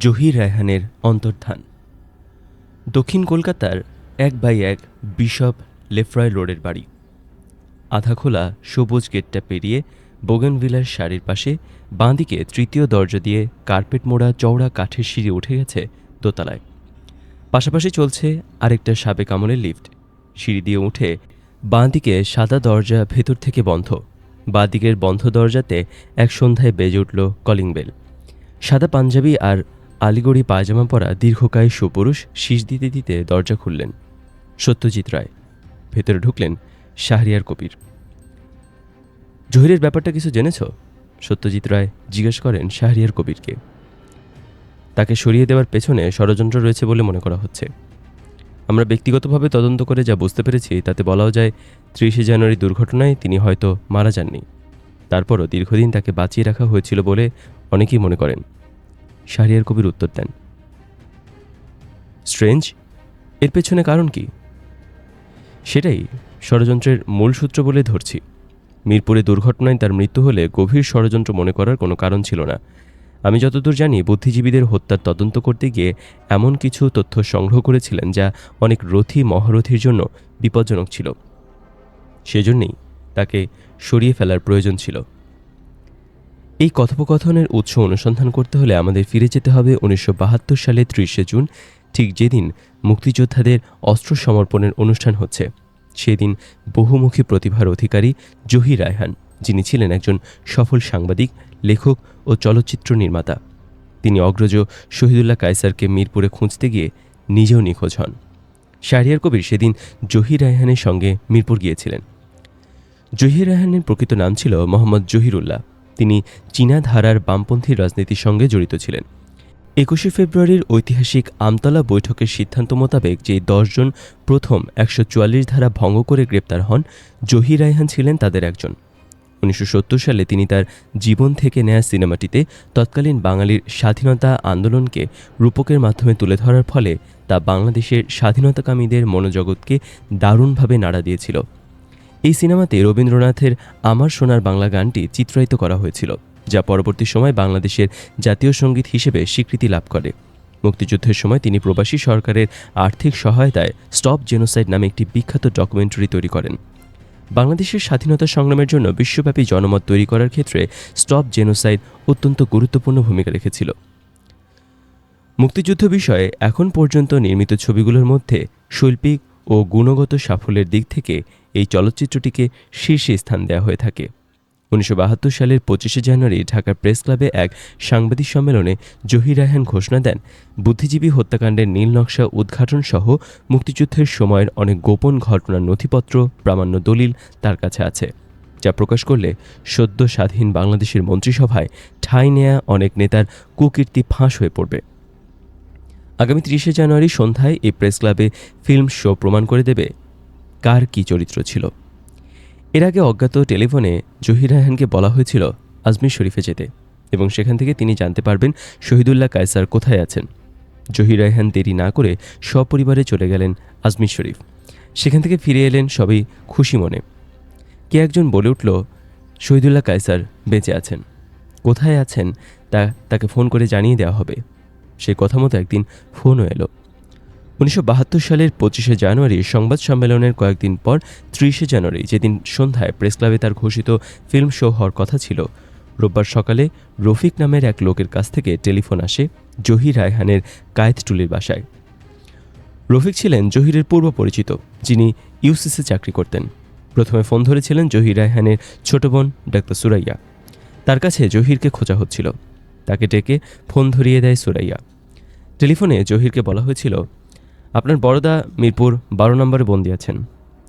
জহির রায়হানের অন্তর্ধান। দক্ষিণ কলকাতার এক বাই এক বিশপ লেফ্রয় রোডের বাড়ি। আধা খোলা সবুজ গেটটা পেরিয়ে বোগেনভিলার শাড়ির পাশে বাঁদিকে তৃতীয় দরজা দিয়ে কার্পেট মোড়া চওড়া কাঠের সিঁড়ি উঠে গেছে দোতলায়। পাশাপাশি চলছে আরেকটা সাবেক আমলের লিফট। সিঁড়ি দিয়ে উঠে বাঁদিকে সাদা দরজা ভেতর থেকে বন্ধ। বাঁদিকের বন্ধ দরজাতে এক সন্ধ্যায় বেজে উঠল কলিং বেল। সাদা পাঞ্জাবি আর আলিগড়ি পায়জামা পরা দীর্ঘকায় সুপুরুষ শীষ দিতে দিতে দরজা খুললেন। সত্যজিৎ রায় ভেতরে ঢুকলেন শাহরিয়ার কবির। জহিরের ব্যাপারটা কিছু জেনেছ? সত্যজিৎ রায় জিজ্ঞেস করেন শাহরিয়ার কবিরকে। তাকে সরিয়ে দেওয়ার পেছনে ষড়যন্ত্র রয়েছে বলে মনে করা হচ্ছে। আমরা ব্যক্তিগতভাবে তদন্ত করে যা বুঝতে পেরেছি, তাতে বলাও যায় ত্রিশে জানুয়ারি দুর্ঘটনায় তিনি হয়তো মারা যাননি। তারপরও দীর্ঘদিন তাকে বাঁচিয়ে রাখা হয়েছিল বলে অনেকেই মনে করেন। শাহরিয়ার কবির উত্তর দেন। স্ট্রেঞ্জ? এর পেছনে কারণ কি? সেটাই ষড়যন্ত্রের মূল সূত্র বলে ধরছি। মিরপুরে দুর্ঘটনায় তার মৃত্যু হলে গভীর ষড়যন্ত্র মনে করার কোনো কারণ ছিল না। আমি যতদূর জানি, বুদ্ধিজীবীদের হত্যার তদন্ত করতে গিয়ে এমন কিছু তথ্য সংগ্রহ করেছিলেন যা অনেক রথী মহারথীর জন্য বিপজ্জনক ছিল। সেজন্যই তাকে সরিয়ে ফেলার প্রয়োজন ছিল। এই কথোপকথনের উৎস অনুসন্ধান করতে হলে আমাদের ফিরে যেতে হবে উনিশশো বাহাত্তর সালে ত্রিশে জুন, ঠিক যেদিন মুক্তিযোদ্ধাদের অস্ত্র সমর্পণের অনুষ্ঠান হচ্ছে। সেদিন বহুমুখী প্রতিভার অধিকারী জহি রায়হান, যিনি ছিলেন একজন সফল সাংবাদিক, লেখক ও চলচ্চিত্র নির্মাতা। তিনি অগ্রজ শহীদুল্লাহ কায়সারকে মিরপুরে খুঁজতে গিয়ে নিজেও নিখোঁজ হন। শাহরিয়ার কবির সেদিন জহির রায়হানের সঙ্গে মিরপুর গিয়েছিলেন। জহির রায়হানের প্রকৃত নাম ছিল মোহাম্মদ জহিরুল্লাহ। তিনি চীনা ধারার বামপন্থী রাজনীতির সঙ্গে জড়িত ছিলেন। একুশে ফেব্রুয়ারির ঐতিহাসিক আমতলা বৈঠকের সিদ্ধান্ত মোতাবেক যে দশজন প্রথম একশো চুয়াল্লিশ ধারা ভঙ্গ করে গ্রেপ্তার হন, জহির রায়হান ছিলেন তাদের একজন। উনিশশো সত্তর সালে তিনি তার জীবন থেকে নেয়া সিনেমাটিতে তৎকালীন বাঙালির স্বাধীনতা আন্দোলনকে রূপকের মাধ্যমে তুলে ধরার ফলে তা বাংলাদেশের স্বাধীনতাকামীদের মনোজগৎকে দারুণভাবে নাড়া দিয়েছিল। এই সিনেমাতে রবীন্দ্রনাথের আমার সোনার বাংলা গানটি চিত্রায়িত করা হয়েছিল, যা পরবর্তী সময় বাংলাদেশের জাতীয় সংগীত হিসেবে স্বীকৃতি লাভ করে। মুক্তিযুদ্ধের সময় তিনি প্রবাসী সরকারের আর্থিক সহায়তায় স্টপ জেনোসাইড নামে একটি বিখ্যাত ডকুমেন্টারি তৈরি করেন। বাংলাদেশের স্বাধীনতা সংগ্রামের জন্য বিশ্বব্যাপী জনমত তৈরি করার ক্ষেত্রে স্টপ জেনোসাইড অত্যন্ত গুরুত্বপূর্ণ ভূমিকা রেখেছিল। মুক্তিযুদ্ধ বিষয়ে এখন পর্যন্ত নির্মিত ছবিগুলোর মধ্যে শৈল্পিক ও গুণগত সাফল্যের দিক থেকে এই চলচ্চিত্রটিকে শীর্ষে স্থান দেওয়া হয়ে থাকে। উনিশশো বাহাত্তর সালের পঁচিশে জানুয়ারি ঢাকার প্রেস ক্লাবে এক সাংবাদিক সম্মেলনে জহির রায়হান ঘোষণা দেন, বুদ্ধিজীবী হত্যাকাণ্ডের নীল নকশা উদ্ঘাটন সহ মুক্তিযুদ্ধের সময়ের অনেক গোপন ঘটনার নথিপত্র, প্রামাণ্য দলিল তার কাছে আছে, যা প্রকাশ করলে সদ্য স্বাধীন বাংলাদেশের মন্ত্রিসভায় ঠাঁই নেয়া অনেক নেতার কুকীর্তি ফাঁস হয়ে পড়বে। আগামী ত্রিশে জানুয়ারি সন্ধ্যায় এই প্রেস ক্লাবে ফিল্ম শো প্রমাণ করে দেবে কার কী চরিত্র ছিল? এর আগে অজ্ঞাত টেলিফোনে জহির রায়হানকে বলা হয়েছিল আজমির শরীফে যেতে এবং সেখান থেকে তিনি জানতে পারবেন শহীদুল্লাহ কায়সার কোথায় আছেন। জহির রায়হান দেরি না করে সপরিবারে চলে গেলেন আজমির শরীফ। সেখান থেকে ফিরে এলেন সবই খুশি মনে। কে একজন বলে উঠল, শহীদুল্লাহ কায়সার বেঁচে আছেন। কোথায় আছেন তা তাকে ফোন করে জানিয়ে দেওয়া হবে। সেই কথা মতো একদিন ফোনও এলো। উনিশশো বাহাত্তর সালের পঁচিশে জানুয়ারি সংবাদ সম্মেলনের কয়েকদিন পর ত্রিশে জানুয়ারি, যেদিন সন্ধ্যায় প্রেস ক্লাবে তার ঘোষিত ফিল্ম শো হওয়ার কথা ছিল। রোববার সকালে রফিক নামের এক লোকের কাছ থেকে টেলিফোন আসে জহির রায়হানের কায়েতটুলির বাসায়। রফিক ছিলেন জহিরের পূর্ব পরিচিত, যিনি ইউসিসে চাকরি করতেন। প্রথমে ফোন ধরেছিলেন জহির রায়হানের ছোট বোন ডাক্তার সুরাইয়া। তার কাছে জহিরকে খোঁজা হচ্ছিল। তাকে ডেকে ফোন ধরিয়ে দেয় সুরাইয়া। টেলিফোনে জহিরকে বলা হয়েছিল আপনার বড়দা মিরপুর বারো নম্বরে বন্দি আছেন।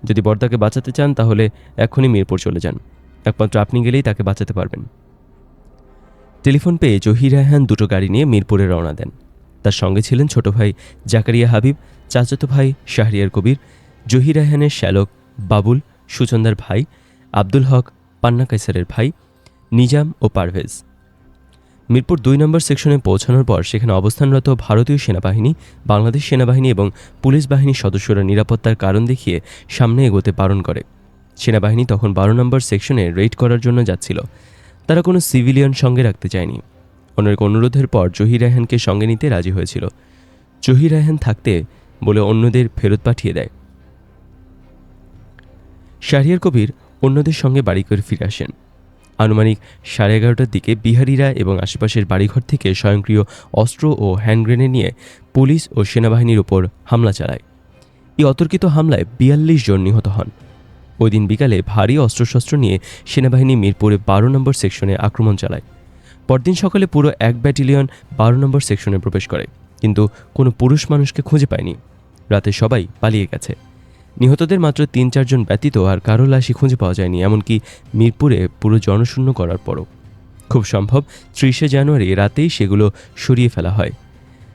যদি বড়দাকে বাঁচাতে চান, তাহলে এখনই মিরপুর চলে যান। একমাত্র আপনি গেলেই তাকে বাঁচাতে পারবেন। টেলিফোন পেয়ে জহির রায়হান দুটো গাড়ি নিয়ে মিরপুরে রওনা দেন। তার সঙ্গে ছিলেন ছোট ভাই জাকারিয়া হাবিব, চাচাতো ভাই শাহরিয়ার কবির, জহির রায়হানের শ্যালক বাবুল, সুচন্দার ভাই আব্দুল হক, পান্না কাইসারের ভাই, নিজাম ও পারভেজ। মিরপুর দুই নম্বর সেকশনে পৌঁছানোর পর সেখানে অবস্থানরত ভারতীয় সেনাবাহিনী, বাংলাদেশ সেনাবাহিনী এবং পুলিশ বাহিনীর সদস্যরা নিরাপত্তার কারণ দেখিয়ে সামনে এগোতে বারণ করে। সেনাবাহিনী তখন বারো নম্বর সেকশনে রেড করার জন্য যাচ্ছিল। তারা কোনো সিভিলিয়ান সঙ্গে রাখতে চায়নি। অনেক অনুরোধের পর জহির রায়হানকে সঙ্গে নিতে রাজি হয়েছিল। জহির রায়হান থাকতে বলে অন্যদের ফেরত পাঠিয়ে দেয়। শাহরিয়ার কবির অন্যদের সঙ্গে বাড়ি করে ফিরে আসেন। আনুমানিক সাড়ে এগারোটার দিকে বিহারিরা এবং আশেপাশের বাড়িঘর থেকে স্বয়ংক্রিয় অস্ত্র ও হ্যান্ড গ্রেনেড নিয়ে পুলিশ ও সেনাবাহিনীর ওপর হামলা চালায়। এই অতর্কিত হামলায় বিয়াল্লিশ জন নিহত হন। ওই দিন বিকালে ভারী অস্ত্রশস্ত্র নিয়ে সেনাবাহিনী মিরপুরে বারো নম্বর সেকশনে আক্রমণ চালায়। পরদিন সকালে পুরো এক ব্যাটালিয়ন বারো নম্বর সেকশনে প্রবেশ করে, কিন্তু কোনো পুরুষ মানুষকে খুঁজে পায়নি। রাতে সবাই পালিয়ে গেছে। নিহতদের মাত্র তিন চারজন ব্যতীত আর কারও লাশই খুঁজে পাওয়া যায়নি, এমনকি মিরপুরে পুরো জনশূন্য করার পরও। খুব সম্ভব, ত্রিশে জানুয়ারি রাতেই সেগুলো সরিয়ে ফেলা হয়।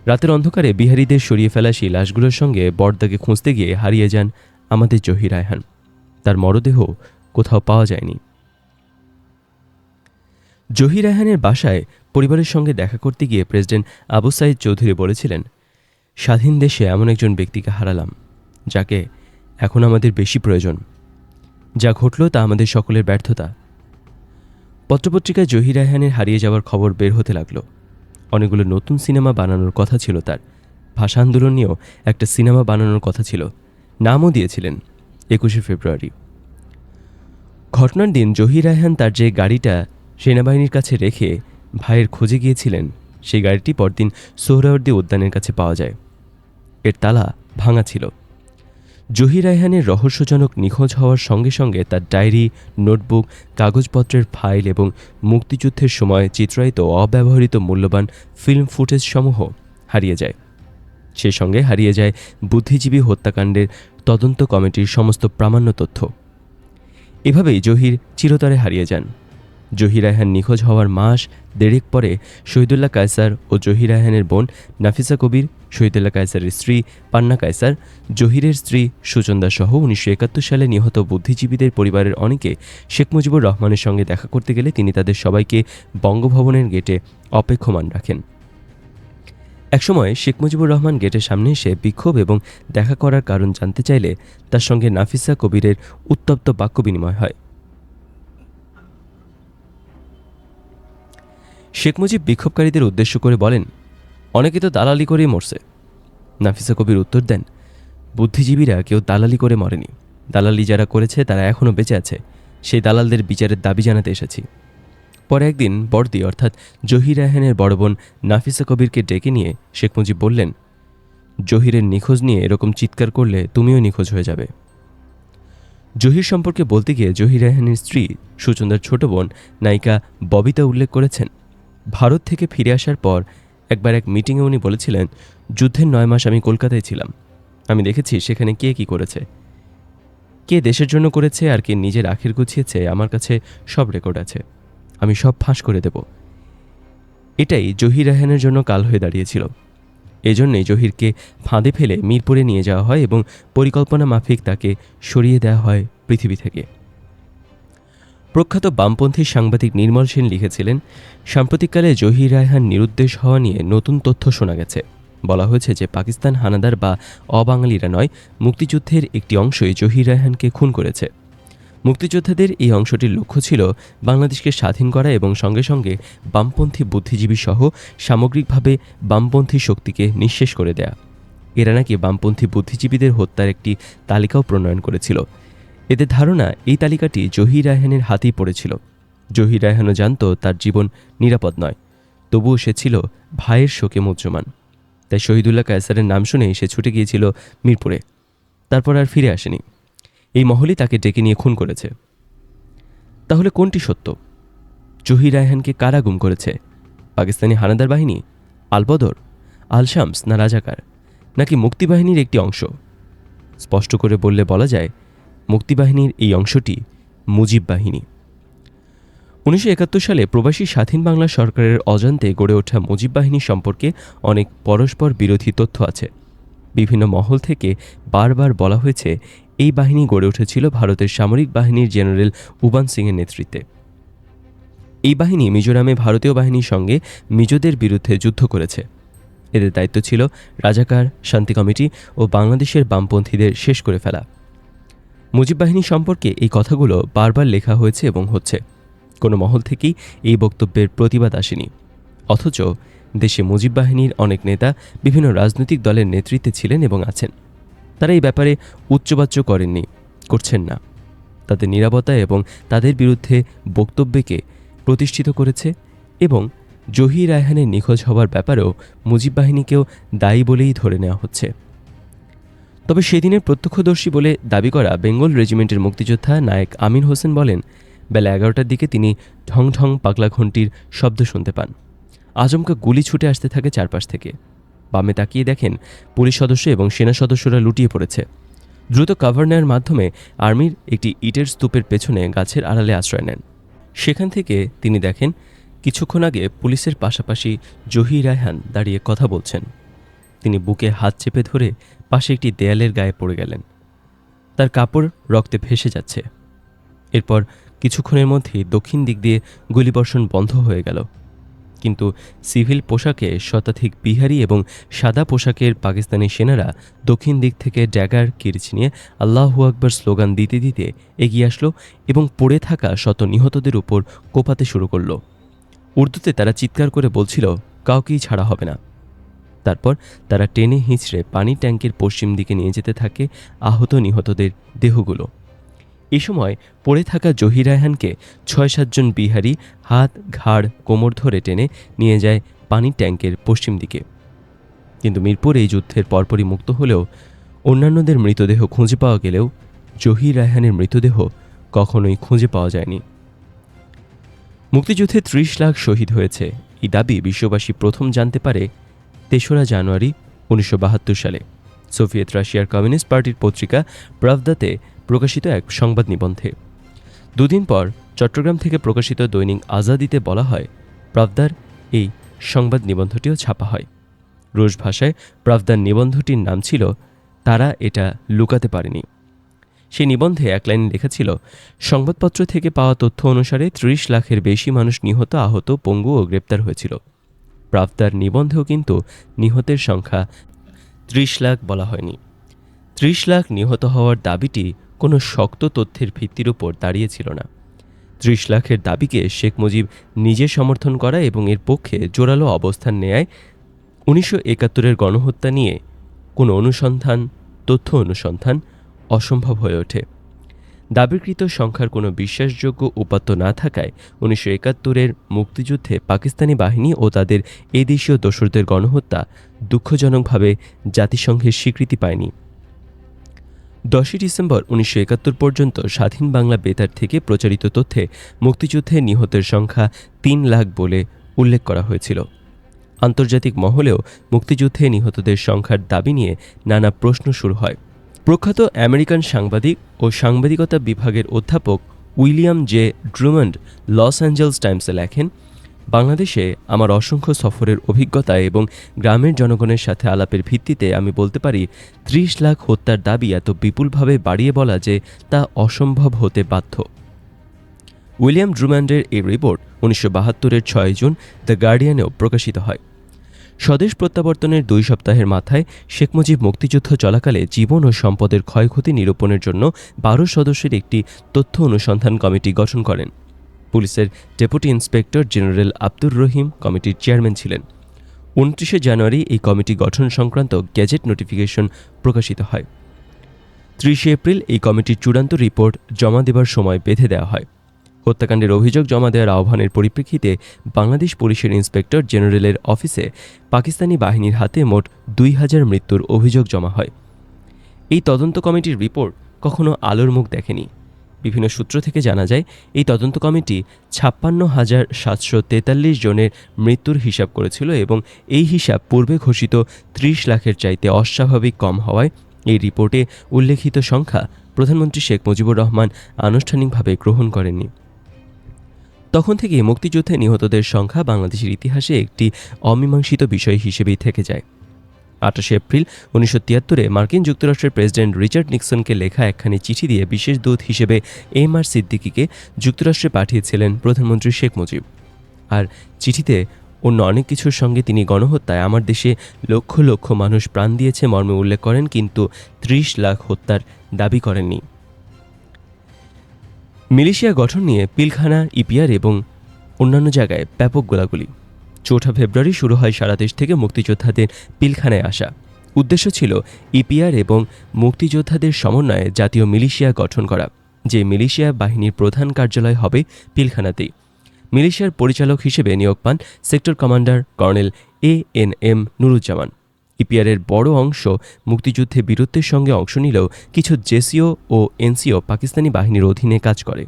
রাতের অন্ধকারে বিহারীদের সরিয়ে ফেলা সেই লাশগুলোর সঙ্গে বর্দাকে খুঁজতে গিয়ে হারিয়ে যান আমাদের জহির রায়হান। তার মরদেহ কোথাও পাওয়া যায়নি। জহির রায়হানের বাসায় পরিবারের সঙ্গে দেখা করতে গিয়ে প্রেসিডেন্ট আবু সাইদ চৌধুরী বলেছিলেন, স্বাধীন দেশে এমন একজন ব্যক্তিকে হারালাম, যাকে এখন আমাদের বেশি প্রয়োজন। যা ঘটল তা আমাদের সকলের ব্যর্থতা। পত্রপত্রিকায় জহির রায়হানের হারিয়ে যাওয়ার খবর বের হতে লাগল। অনেকগুলো নতুন সিনেমা বানানোর কথা ছিল তার। ভাষা আন্দোলন নিয়েও একটা সিনেমা বানানোর কথা ছিল। নামও দিয়েছিলেন একুশে ফেব্রুয়ারি। ঘটনার দিন জহির রায়হান তার যে গাড়িটা সেনাবাহিনীর কাছে রেখে ভাইয়ের খোঁজে গিয়েছিলেন, সেই গাড়িটি পরদিন সোহরাওয়ার্দী উদ্যানের কাছে পাওয়া যায়। এর তালা ভাঙা ছিল। জহির রায়হানের রহস্যজনক নিখোঁজ হওয়ার সঙ্গে সঙ্গে তার ডায়েরি, নোটবুক, কাগজপত্রের ফাইল এবং মুক্তিযুদ্ধের সময় চিত্রায়িত অব্যবহৃত মূল্যবান ফিল্ম ফুটেজ সমূহ হারিয়ে যায়। সে সঙ্গে হারিয়ে যায় বুদ্ধিজীবী হত্যাকাণ্ডের তদন্ত কমিটির সমস্ত প্রামাণ্য তথ্য। এভাবেই জহির চিরতরে হারিয়ে যান। জহির রায়হান নিখোঁজ হওয়ার মাস দেড়েক পরে শহীদুল্লাহ কায়সার ও জহির রায়হানের বোন নাফিসা কবির, শহীদুল্লাহ কায়সারের স্ত্রী পান্না কায়সার, জহিরের স্ত্রী সুচন্দা সহ উনিশশো একাত্তর সালে নিহত বুদ্ধিজীবীদের পরিবারের অনেকে শেখ মুজিবুর রহমানের সঙ্গে দেখা করতে গেলে তিনি তাদের সবাইকে বঙ্গভবনের গেটে অপেক্ষমান রাখেন। একসময় শেখ মুজিবুর রহমান গেটের সামনে এসে বিক্ষোভ এবং দেখা করার কারণ জানতে চাইলে তার সঙ্গে নাফিসা কবিরের উত্তপ্ত বাক্য বিনিময় হয়। শেখ মুজিব বিক্ষোভকারীদের উদ্দেশ্য করে বলেন, অনেকে তো দালালি করেই মরছে। নাফিসা কবির উত্তর দেন, বুদ্ধিজীবীরা কেউ দালালি করে মরেনি। দালালি যারা করেছে তারা এখনও বেঁচে আছে। সেই দালালদের বিচারের দাবি জানাতে এসেছি। পরে একদিন বর্দি, অর্থাৎ জহির রায়হানের বড় বোন নাফিসা কবিরকে ডেকে নিয়ে শেখ মুজিব বললেন, জহিরের নিখোঁজ নিয়ে এরকম চিৎকার করলে তুমিও নিখোঁজ হয়ে যাবে। জহির সম্পর্কে বলতে গিয়ে জহির রায়হানের স্ত্রী সুচন্দার ছোট বোন নায়িকা ববিতা উল্লেখ করেছেন ভারত থেকে ফিরে আসার পর একবার এক মিটিংয়ে উনি বলেছিলেন, যুদ্ধের নয় মাস আমি কলকাতায় ছিলাম। আমি দেখেছি সেখানে কে কি করেছে। কে দেশের জন্য করেছে আর কে নিজের আখের গুছিয়েছে, আমার কাছে সব রেকর্ড আছে। আমি সব ফাঁস করে দেব। এটাই জহির রায়হানের জন্য কাল হয়ে দাঁড়িয়েছিল। এজন্যই জহিরকে ফাঁদে ফেলে মিরপুরে নিয়ে যাওয়া হয় এবং পরিকল্পনা মাফিক তাকে সরিয়ে দেওয়া হয় পৃথিবী থেকে। প্রখ্যাত বামপন্থী সাংবাদিক নির্মল সেন লিখেছিলেন, সাম্প্রতিককালে জহির রায়হান নিরুদ্দেশ হওয়া নিয়ে নতুন তথ্য শোনা গেছে। বলা হয়েছে যে পাকিস্তান হানাদার বা অবাঙালিরা নয়, মুক্তিযুদ্ধের একটি অংশই জহির রায়হানকে খুন করেছে। মুক্তিযোদ্ধাদের এই অংশটির লক্ষ্য ছিল বাংলাদেশকে স্বাধীন করা এবং সঙ্গে সঙ্গে বামপন্থী বুদ্ধিজীবী সহ সামগ্রিকভাবে বামপন্থী শক্তিকে নিঃশেষ করে দেয়া। এরা নাকি বামপন্থী বুদ্ধিজীবীদের হত্যার একটি তালিকাও প্রণয়ন করেছিল। এদের ধারণা এই তালিকাটি জহির রায়হানের হাতেই পড়েছিল। জহির রায়হানও জানত তার জীবন নিরাপদ নয়, তবুও সে ছিল ভাইয়ের শোকে মুজ্জমান। তাই শহীদুল্লাহ কায়সারের নাম শুনেই সে ছুটে গিয়েছিল মিরপুরে। তারপর আর ফিরে আসেনি। এই মহলই তাকে ডেকে নিয়ে খুন করেছে। তাহলে কোনটি সত্য? জহির রায়হানকে কারা গুম করেছে? পাকিস্তানি হানাদার বাহিনী? আলবদর? আলশামস? না রাজাকার? নাকি মুক্তিবাহিনীর একটি অংশ? স্পষ্ট করে বললে বলা যায় মুক্তিবাহিনীর এই অংশটি মুজিব বাহিনী। উনিশশো একাত্তর সালে প্রবাসী স্বাধীন বাংলা সরকারের অজান্তে গড়ে ওঠা মুজিব বাহিনী সম্পর্কে অনেক পরস্পর বিরোধী তথ্য আছে। বিভিন্ন মহল থেকে বারবার বলা হয়েছে, এই বাহিনী গড়ে উঠেছিল ভারতের সামরিক বাহিনীর জেনারেল উবান সিংয়ের নেতৃত্বে। এই বাহিনী মিজোরামে ভারতীয় বাহিনীর সঙ্গে মিজোদের বিরুদ্ধে যুদ্ধ করেছে। এদের দায়িত্ব ছিল রাজাকার, শান্তি কমিটি ও বাংলাদেশের বামপন্থীদের শেষ করে ফেলা। মুজিব বাহিনী সম্পর্কে এই কথাগুলো বারবার লেখা হয়েছে এবং হচ্ছে। কোনো মহল থেকেই এই বক্তব্যের প্রতিবাদ আসেনি। অথচ দেশে মুজিব বাহিনীর অনেক নেতা বিভিন্ন রাজনৈতিক দলের নেতৃত্বে ছিলেন এবং আছেন। তারা এই ব্যাপারে উচ্চবাচ্য করেননি, করছেন না। তাদের নিরাপত্তা এবং তাদের বিরুদ্ধে বক্তব্যকে প্রতিষ্ঠিত করেছে এবং জহির রায়হানের নিখোঁজ হওয়ার ব্যাপারেও মুজিব বাহিনীকেও দায়ী বলেই ধরে নেওয়া হচ্ছে। তবে সেদিনের প্রত্যক্ষদর্শী বলে দাবি করা বেঙ্গল রেজিমেন্টের মুক্তিযোদ্ধা নায়ক আমির হোসেন বলেন, বেলা এগারোটার দিকে তিনি ঢং ঢং পাগলা ঘণ্টির শব্দ শুনতে পান। আচমকা গুলি ছুটে আসতে থাকে চারপাশ থেকে। বামে তাকিয়ে দেখেন পুলিশ সদস্য এবং সেনা সদস্যরা লুটিয়ে পড়েছে। দ্রুত কভার নেওয়ার মাধ্যমে আর্মির একটি ইটের স্তূপের পেছনে গাছের আড়ালে আশ্রয় নেন। সেখান থেকে তিনি দেখেন, কিছুক্ষণ আগে পুলিশের পাশাপাশি জহি রায়হান দাঁড়িয়ে কথা বলছেন। তিনি বুকে হাত চেপে ধরে পাশে একটি দেয়ালের গায়ে পড়ে গেলেন। তার কাপড় রক্তে ভেসে যাচ্ছে। এরপর কিছুক্ষণের মধ্যেই দক্ষিণ দিক দিয়ে গুলিবর্ষণ বন্ধ হয়ে গেল। কিন্তু সিভিল পোশাকে শতাধিক বিহারি এবং সাদা পোশাকের পাকিস্তানি সেনারা দক্ষিণ দিক থেকে ড্যাগার কিরচ নিয়ে আল্লাহু আকবর স্লোগান দিতে দিতে এগিয়ে আসলো এবং পড়ে থাকা শত নিহতদের উপর কোপাতে শুরু করল। উর্দুতে তারা চিৎকার করে বলছিল, কাউকেই ছাড়া হবে না। তারপর তারা টেনে হিঁচড়ে পানির ট্যাঙ্কের পশ্চিম দিকে নিয়ে যেতে থাকে আহত নিহতদের দেহগুলো। এ সময় পড়ে থাকা জহির রায়হানকে ছয় সাতজন বিহারি হাত, ঘাড়, কোমর ধরে টেনে নিয়ে যায় পানির ট্যাঙ্কের পশ্চিম দিকে। কিন্তু মিরপুর এই যুদ্ধের পরপরই মুক্ত হলেও অন্যান্যদের মৃতদেহ খুঁজে পাওয়া গেলেও জহির রায়হানের মৃতদেহ কখনোই খুঁজে পাওয়া যায়নি। মুক্তিযুদ্ধে ত্রিশ লাখ শহীদ হয়েছে। এই দাবি বিশ্ববাসী প্রথম জানতে পারে তেসরা জানুয়ারি উনিশশো বাহাত্তর সালে। সোভিয়েত রাশিয়ার কমিউনিস্ট পার্টির পত্রিকা প্রাভদাতে প্রকাশিত এক সংবাদ নিবন্ধে। দুদিন পর চট্টগ্রাম থেকে প্রকাশিত দৈনিক আজাদিতে বলা হয় প্রাভদার এই সংবাদ নিবন্ধটিও ছাপা হয়। রুশ ভাষায় প্রাভদার নিবন্ধটির নাম ছিল, তারা এটা লুকাতে পারেনি। সেই নিবন্ধে এক লাইনে লেখা ছিল, সংবাদপত্র থেকে পাওয়া তথ্য অনুসারে ত্রিশ লাখের বেশি মানুষ নিহত, আহত, পঙ্গু ও গ্রেপ্তার হয়েছিল। প্রাভদার নিবন্ধেও কিন্তু নিহতের সংখ্যা ত্রিশ লাখ বলা হয়নি। ত্রিশ লাখ নিহত হওয়ার দাবিটি কোনো শক্ত তথ্যের ভিত্তির উপর দাঁড়িয়েছিল না। ত্রিশ লাখের দাবিকে শেখ মুজিব নিজে সমর্থন করা এবং এর পক্ষে জোরালো অবস্থান নেয় উনিশশো একাত্তরের গণহত্যা নিয়ে কোনো অনুসন্ধান, তথ্য অনুসন্ধান অসম্ভব হয়ে ওঠে। দাবিকৃত সংখ্যার কোনো বিশ্বাসযোগ্য উপাত্ত না থাকায় উনিশশো একাত্তরের মুক্তিযুদ্ধে পাকিস্তানি বাহিনী ও তাদের এদেশীয় দোসরদের গণহত্যা দুঃখজনকভাবে জাতিসংঘের স্বীকৃতি পায়নি। দশই ডিসেম্বর উনিশশো একাত্তর পর্যন্ত স্বাধীন বাংলা বেতার থেকে প্রচারিত তথ্যে মুক্তিযুদ্ধে নিহতের সংখ্যা তিন লাখ বলে উল্লেখ করা হয়েছিল। আন্তর্জাতিক মহলেও মুক্তিযুদ্ধে নিহতদের সংখ্যার দাবি নিয়ে নানা প্রশ্ন শুরু হয়। প্রখ্যাত আমেরিকান সাংবাদিক ও সাংবাদিকতা বিভাগের অধ্যাপক William J Drummond Los Angeles টাইমসে লেখেন, বাংলাদেশে আমার অসংখ্য সফরের অভিজ্ঞতা এবং গ্রামের জনগণের সাথে আলাপের ভিত্তিতে আমি বলতে পারি, ত্রিশ লাখ হত্যার দাবি এত বিপুলভাবে বাড়িয়ে বলা যে তা অসম্ভব হতে বাধ্য। উইলিয়াম ড্রুম্যান্ডের এই রিপোর্ট উনিশশো বাহাত্তরের ছয় জুন দ্য গার্ডিয়ানেও প্রকাশিত হয়। স্বদেশ প্রত্যাবর্তনের দুই সপ্তাহের মাথায় শেখ মুজিব মুক্তিযুদ্ধ চলাকালে জীবন ও সম্পদের ক্ষয়ক্ষতি নিরূপণের জন্য বারো সদস্যের একটি তথ্য অনুসন্ধান কমিটি গঠন করেন। পুলিশের deputy inspector general Abdur Rahim কমিটির চেয়ারম্যান ছিলেন। উনত্রিশে জানুয়ারি এই কমিটি গঠন সংক্রান্ত গ্যাজেট নোটিফিকেশন প্রকাশিত হয়। ত্রিশে এপ্রিল এই কমিটির চূড়ান্ত রিপোর্ট জমা দেবার সময় বেঁধে দেওয়া হয়। হত্যাকাণ্ডের অভিযোগ জমা দেওয়ার আহ্বানের পরিপ্রেক্ষিতে বাংলাদেশ পুলিশের ইন্সপেক্টর জেনারেলের অফিসে পাকিস্তানি বাহিনীর হাতে মোট দুই হাজার মৃত্যুর অভিযোগ জমা হয়। এই তদন্ত কমিটির রিপোর্ট কখনো আলোর মুখ দেখেনি। বিভিন্ন সূত্র থেকে জানা যায়, এই তদন্ত কমিটি ছাপ্পান্ন হাজার সাতশো তেতাল্লিশ জনের মৃত্যুর হিসাব করেছিল এবং এই হিসাব পূর্বে ঘোষিত ত্রিশ লাখের চাইতে অস্বাভাবিক কম হওয়ায় এই রিপোর্টে উল্লেখিত সংখ্যা প্রধানমন্ত্রী শেখ মুজিবুর রহমান আনুষ্ঠানিকভাবে গ্রহণ করেননি। তখন থেকে মুক্তিযুদ্ধে নিহতদের সংখ্যা বাংলাদেশের ইতিহাসে একটি অমীমাংসিত বিষয় হিসেবেই থেকে যায়। আঠাশে এপ্রিল উনিশশো তিয়াত্তরে মার্কিন যুক্তরাষ্ট্রের প্রেসিডেন্ট রিচার্ড নিক্সনকে লেখা একখানি চিঠি দিয়ে বিশেষ দূত হিসেবে এম আর সিদ্দিকিকে যুক্তরাষ্ট্রে পাঠিয়েছিলেন প্রধানমন্ত্রী শেখ মুজিব। আর চিঠিতে অন্য অনেক কিছুর সঙ্গে তিনি গণহত্যায় আমার দেশে লক্ষ লক্ষ মানুষ প্রাণ দিয়েছে মর্মে উল্লেখ করেন, কিন্তু ত্রিশ লাখ হত্যার দাবি করেননি। মিলিশিয়া গঠন নিয়ে পিলখানা, ইপিআর এবং অন্যান্য জায়গায় ব্যাপক গোলাগুলি। চৌঠা ফেব্রুয়ারি শুরু হয় সারা দেশ থেকে মুক্তিযোদ্ধাদের পিলখানায় আসা। উদ্দেশ্য ছিল ইপিআর এবং মুক্তিযোদ্ধাদের সমন্বয়ে জাতীয় মিলিশিয়া গঠন করা, যে মিলিশিয়া বাহিনীর প্রধান কার্যালয় হবে পিলখানাতেই। মিলিশিয়ার পরিচালক হিসেবে নিয়োগ পান sector commander colonel A N M Nuruzzaman. ইপিআরের বড় অংশ মুক্তিযুদ্ধে বীরত্বের সঙ্গে অংশ নিলেও কিছু জেসিও ও এনসিও পাকিস্তানি বাহিনীর অধীনে কাজ করে।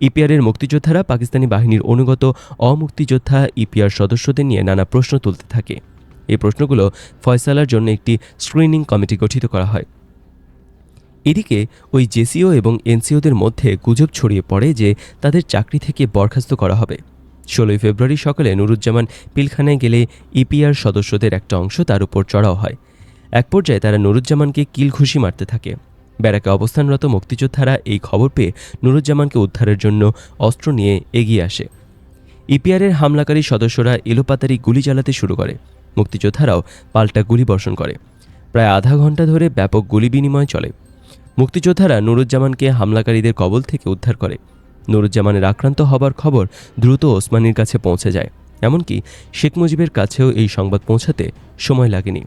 ইপিআরের মুক্তিযোদ্ধারা পাকিস্তানি বাহিনীর অনুগত অমুক্তিযোদ্ধা ইপিআর সদস্যদের নিয়ে নানা প্রশ্ন তুলতে থাকে। এই প্রশ্নগুলো ফয়সালার জন্য একটি স্ক্রিনিং কমিটি গঠিত করা হয়। এদিকে ওই জেসিও এবং এনসিওদের মধ্যে গুজব ছড়িয়ে পড়ে যে তাদের চাকরি থেকে বরখাস্ত করা হবে। ষোলোই ফেব্রুয়ারি সকালে নুরুজ্জামান পিলখানায় গেলে ইপিআর সদস্যদের একটা অংশ তার উপর চড়াও হয়। এক পর্যায়ে তারা নুরুজ্জামানকে কিল ঘুষি মারতে থাকে। ব্যারাকে অবস্থানরত মুক্তিযোদ্ধারা এই খবর পেয়ে নুরুজ্জামানকে উদ্ধারের জন্য অস্ত্র নিয়ে এগিয়ে আসে। ইপিআরের হামলাকারী সদস্যরা এলোপাতারি গুলি চালাতে শুরু করে। মুক্তিযোদ্ধারাও পাল্টা গুলি বর্ষণ করে। প্রায় আধা ঘণ্টা ধরে ব্যাপক গুলি বিনিময় চলে। মুক্তিযোদ্ধারা নুরুজ্জামানকে হামলাকারীদের কবল থেকে উদ্ধার করে। নুরুজ্জামানের আক্রান্ত হবার খবর দ্রুত ওসমানীর কাছে পৌঁছে যায়। এমনকি শেখ মুজিবের কাছেও এই সংবাদ পৌঁছাতে সময় লাগেনি।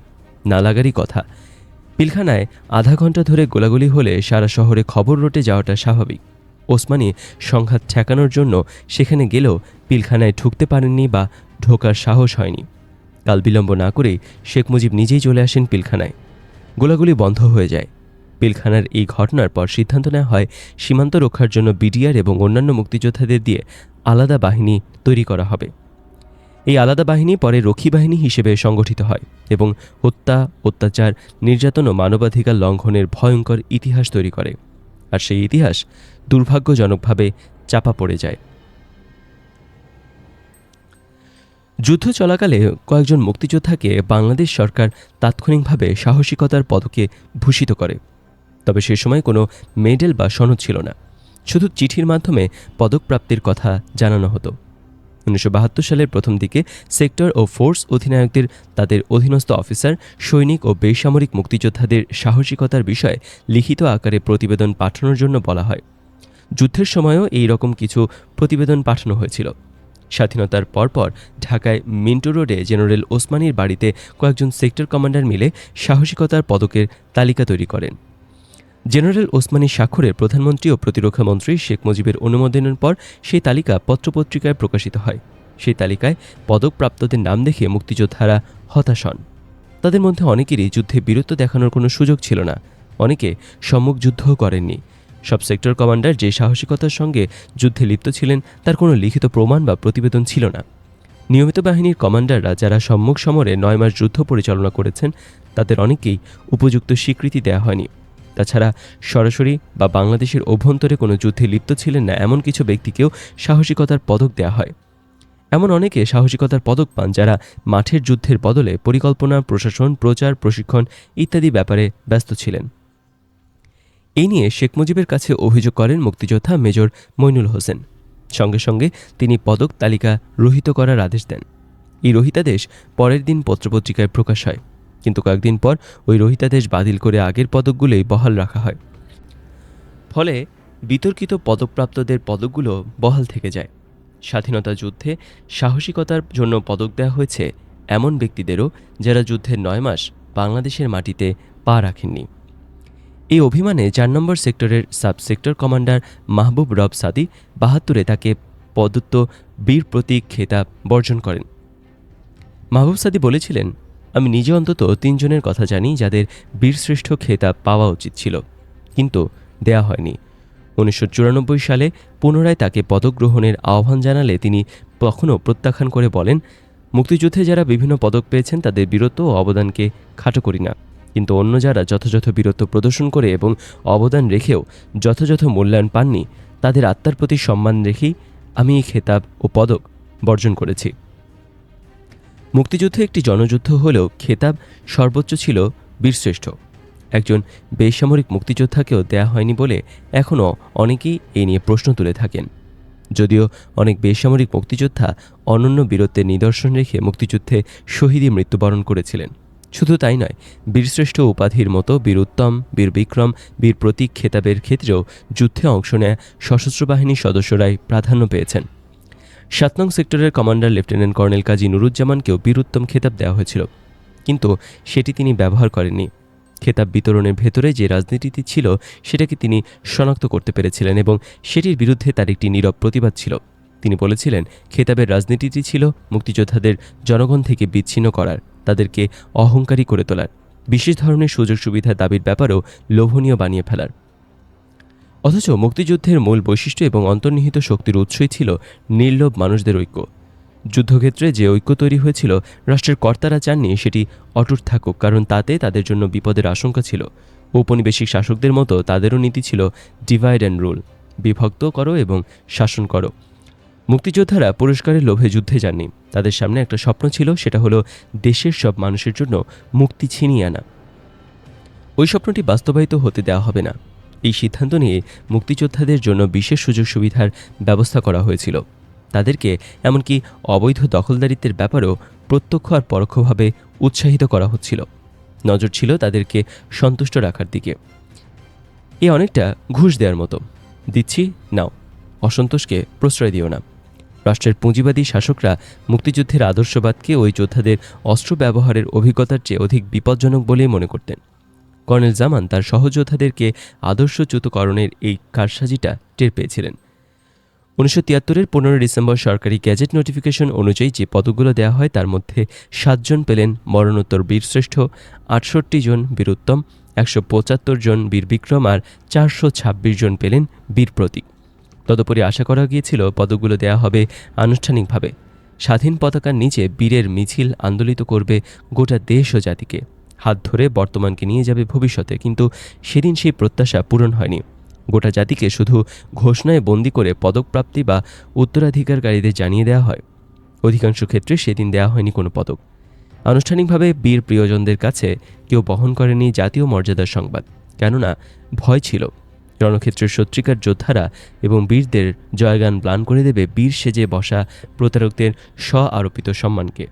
না লাগারই কথা। পিলখানায় আধা ঘণ্টা ধরে গোলাগুলি হলে সারা শহরে খবর রটে যাওয়াটা স্বাভাবিক। ওসমানী সংঘাত ঠেকানোর জন্য সেখানে গেলেও পিলখানায় ঢুকতে পারেননি বা ঢোকার সাহস হয়নি। কাল বিলম্ব না করেই শেখ মুজিব নিজেই চলে আসেন পিলখানায়। গোলাগুলি বন্ধ হয়ে যায়। পিলখানার এই ঘটনার পর সিদ্ধান্ত নেওয়া হয় সীমান্ত রক্ষার জন্য বিডিআর এবং অন্যান্য মুক্তিযোদ্ধাদের দিয়ে আলাদা বাহিনী তৈরি করা হবে। এই আলাদা বাহিনী পরে রক্ষী বাহিনী হিসেবে সংগঠিত হয় এবং হত্যা, অত্যাচার, নির্যাতন ও মানবাধিকার লঙ্ঘনের ভয়ঙ্কর ইতিহাস তৈরি করে। আর সেই ইতিহাস দুর্ভাগ্যজনকভাবে চাপা পড়ে যায়। যুদ্ধ চলাকালে কয়েকজন মুক্তিযোদ্ধাকে বাংলাদেশ সরকার তাৎক্ষণিকভাবে সাহসিকতার পদকে ভূষিত করে। তবে সে সময় কোনো মেডেল বা সনদ ছিল না। শুধু চিঠির মাধ্যমে পদক প্রাপ্তির কথা জানানো হতো। উনিশশো বাহাত্তর সালের প্রথম দিকে সেক্টর ও ফোর্স অধিনায়কদের, তাদের অধীনস্থ অফিসার, সৈনিক ও বেসামরিক মুক্তিযোদ্ধাদের সাহসিকতার বিষয়ে লিখিত আকারে প্রতিবেদন পাঠানোর জন্য বলা হয়। যুদ্ধের সময়ও এই রকম কিছু প্রতিবেদন পাঠানো হয়েছিল। স্বাধীনতার পরপর ঢাকায় মিন্টো রোডে জেনারেল ওসমানীর বাড়িতে কয়েকজন সেক্টর কমান্ডার মিলে সাহসিকতার পদকের তালিকা তৈরি করেন। জেনারেল ওসমানী স্বাক্ষরে প্রধানমন্ত্রী ও প্রতিরক্ষা মন্ত্রী শেখ মুজিবের অনুমোদনের পর সেই তালিকা পত্রপত্রিকায় প্রকাশিত হয়। সেই তালিকায় পদকপ্রাপ্তদের নাম দেখে মুক্তিযোদ্ধারা হতাশ হন। তাদের মধ্যে অনেকেরই যুদ্ধে বীরত্ব দেখানোর কোনো সুযোগ ছিল না। অনেকে সম্মুখ যুদ্ধও করেননি। সব সেক্টর কমান্ডার যে সাহসিকতার সঙ্গে যুদ্ধে লিপ্ত ছিলেন, তার কোনো লিখিত প্রমাণ বা প্রতিবেদন ছিল না। নিয়মিত বাহিনীর কমান্ডাররা যারা সম্মুখ সমরে নয় মাস যুদ্ধ পরিচালনা করেছেন, তাদের অনেকেই উপযুক্ত স্বীকৃতি দেওয়া হয়নি। তাছাড়া সরাসরি বা বাংলাদেশের অভ্যন্তরে কোনো যুদ্ধে লিপ্ত ছিলেন না এমন কিছু ব্যক্তিকেও সাহসিকতার পদক দেওয়া হয়। এমন অনেকে সাহসিকতার পদক পান যারা মাঠের যুদ্ধের বদলে পরিকল্পনা, প্রশাসন, প্রচার, প্রশিক্ষণ ইত্যাদি ব্যাপারে ব্যস্ত ছিলেন। এই নিয়ে শেখ মুজিবের কাছে অভিযোগ করেন মুক্তিযোদ্ধা মেজর মইনুল হোসেন। সঙ্গে সঙ্গে তিনি পদক তালিকা রহিত করার আদেশ দেন। এই রহিতাদেশ পরের দিন পত্রপত্রিকায় প্রকাশ হয়। কিন্তু কয়েকদিন পর ওই রহিতাদেশ বাতিল করে আগের পদকগুলোই বহাল রাখা হয়। ফলে বিতর্কিত পদকপ্রাপ্তদের পদকগুলো বহাল থেকে যায়। স্বাধীনতা যুদ্ধে সাহসিকতার জন্য পদক দেওয়া হয়েছে এমন ব্যক্তিদেরও যারা যুদ্ধের নয় মাস বাংলাদেশের মাটিতে পা রাখেননি। এই অভিমানে চার নম্বর সেক্টরের সাব সেক্টর কমান্ডার মাহবুব রব সাদি বাহাত্তরে তাকে পদত্ব বীর প্রতীক খেতাব বর্জন করেন। মাহবুব সাদি বলেছিলেন আমি নিজে অন্তত তিনজনের কথা জানি যাদের বীরশ্রেষ্ঠ খেতাব পাওয়া উচিত ছিল। কিন্তু দেয়া হয়নি। উনিশশো চুরানব্বই সালে পুনরায় তাকে পদক গ্রহণের আহ্বান জানালে তিনি তখনও প্রত্যাখ্যান করে বলেন, মুক্তিযুদ্ধে যারা বিভিন্ন পদক পেয়েছেন তাদের বীরত্ব ও অবদানকে খাটো করি না। কিন্তু অন্য যারা যথাযথ বীরত্ব প্রদর্শন করে এবং অবদান রেখেও যথাযথ মূল্যায়ন পাননি, তাদের আত্মার প্রতি সম্মান রেখেই আমি এই খেতাব ও পদক বর্জন করেছি। মুক্তিযুদ্ধ একটি জনযুদ্ধ হলেও খেতাব সর্বোচ্চ ছিল বীরশ্রেষ্ঠ। একজন বেসামরিক মুক্তিযোদ্ধাকেও দেয়া হয়নি বলে এখনও অনেকেই এই নিয়ে প্রশ্ন তুলে থাকেন। যদিও অনেক বেসামরিক মুক্তিযোদ্ধা অনন্য বীরত্বের নিদর্শন রেখে মুক্তিযুদ্ধে শহীদী মৃত্যুবরণ করেছিলেন। শুধু তাই নয়, বীরশ্রেষ্ঠ উপাধির মতো বীর উত্তম বীর বিক্রম বীর প্রতীক খেতাবের ক্ষেত্রেও যুদ্ধে অংশ নেয়া সশস্ত্র বাহিনীর সদস্যরাই প্রাধান্য পেয়েছেন। সাত নং সেক্টরের কমান্ডার লেফটেন্যান্ট কর্নেল কাজী নুরুজ্জামানকেও বীরুত্তম খেতাব দেওয়া হয়েছিল। কিন্তু সেটি তিনি ব্যবহার করেননি। খেতাব বিতরণের ভেতরে যে রাজনীতিটি ছিল, সেটাকে তিনি শনাক্ত করতে পেরেছিলেন এবং সেটির বিরুদ্ধে তার একটি নীরব প্রতিবাদ ছিল। তিনি বলেছিলেন, খেতাবের রাজনীতিটি ছিল মুক্তিযোদ্ধাদের জনগণ থেকে বিচ্ছিন্ন করার, তাদেরকে অহংকারী করে তোলার, বিশেষ ধরনের সুযোগ সুবিধা দাবির ব্যাপারেও লোভনীয় বানিয়ে ফেলার। অথচ মুক্তিযুদ্ধের মূল বৈশিষ্ট্য এবং অন্তর্নিহিত শক্তির উৎসই ছিল নির্লোভ মানুষদের ঐক্য। যুদ্ধক্ষেত্রে যে ঐক্য তৈরি হয়েছিল, রাষ্ট্রের কর্তারা চাননি সেটি অটুট থাকুক, কারণ তাতে তাদের জন্য বিপদের আশঙ্কা ছিল। ঔপনিবেশিক শাসকদের মতো তাদেরও নীতি ছিল ডিভাইড অ্যান্ড রুল বিভক্ত করো এবং শাসন করো। মুক্তিযোদ্ধারা পুরস্কারের লোভে যুদ্ধে যাননি। তাদের সামনে একটা স্বপ্ন ছিল, সেটা হলো দেশের সব মানুষের জন্য মুক্তি ছিনিয়ে আনা। ওই স্বপ্নটি বাস্তবায়িত হতে দেওয়া হবে না। এই সিদ্ধান্ত নিয়ে মুক্তিযোদ্ধাদের জন্য বিশেষ সুযোগ সুবিধার ব্যবস্থা করা হয়েছিল। তাদেরকে এমনকি অবৈধ দখলদারিত্বের ব্যাপারেও প্রত্যক্ষ আর পরোক্ষভাবে উৎসাহিত করা হচ্ছিল। নজর ছিল তাদেরকে সন্তুষ্ট রাখার দিকে। এ অনেকটা ঘুষ দেওয়ার মতো। দিচ্ছি, নাও। অসন্তোষকে প্রশ্রয় দিও না। রাষ্ট্রের পুঁজিবাদী শাসকরা মুক্তিযুদ্ধের আদর্শবাদকে ওই যোদ্ধাদের অস্ত্র ব্যবহারের অভিজ্ঞতার চেয়ে অধিক বিপজ্জনক বলেই মনে করতেন। কর্নেল জামান তার সহযোদ্ধাদেরকে আদর্শচ্যুতকরণের এই কারসাজিটা টের পেয়েছিলেন। উনিশশো তিয়াত্তরের পনেরোই ডিসেম্বর সরকারি গ্যাজেট নোটিফিকেশন অনুযায়ী যে পদকগুলো দেওয়া হয় তার মধ্যে সাতজন পেলেন মরণোত্তর বীরশ্রেষ্ঠ, আটষট্টি জন বীরোত্তম, একশো পঁচাত্তর জন বীর বিক্রম আর চারশো ছাব্বিশ জন পেলেন বীর প্রতীক। তদুপরি আশা করা গিয়েছিল পদকগুলো দেওয়া হবে আনুষ্ঠানিকভাবে। স্বাধীন পতাকার নিচে বীরের মিছিল আন্দোলিত করবে গোটা দেশ ও জাতিকে। হাত ধরে বর্তমানকে নিয়ে যাবে ভবিষ্যতে, কিন্তু সেদিন সেই প্রত্যাশা পূরণ হয়নি। গোটা জাতিকে শুধু ঘোষণায় বন্দি করে পদকপ্রাপ্তি বা উত্তরাধিকারকারীদের জানিয়ে দেওয়া হয়। অধিকাংশ ক্ষেত্রে সেদিন দেওয়া হয়নি কোনো পদক। আনুষ্ঠানিকভাবে বীর প্রিয়জনদের কাছে কেউ বহন করেনি জাতীয় মর্যাদার সংবাদ, কেননা ভয় ছিল। রণক্ষেত্রের সত্যিকার যোদ্ধারা এবং বীরদের জয়গান প্লান করে দেবে বীর সেজে বসা প্রতারকদের স্ব আরোপিত সম্মানকে।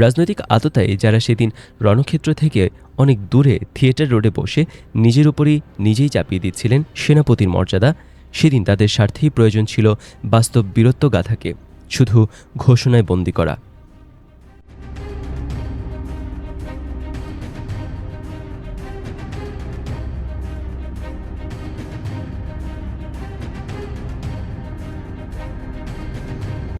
রাজনৈতিক আততায় যারা সেদিন রণক্ষেত্র থেকে অনেক দূরে থিয়েটার রোডে বসে নিজের উপরই নিজেই চাপিয়ে দিচ্ছিলেন সেনাপতির মর্যাদা, সেদিন তাদের স্বার্থেই প্রয়োজন ছিল বাস্তব বীরত্ব গাথাকে, শুধু ঘোষণায় বন্দি করা।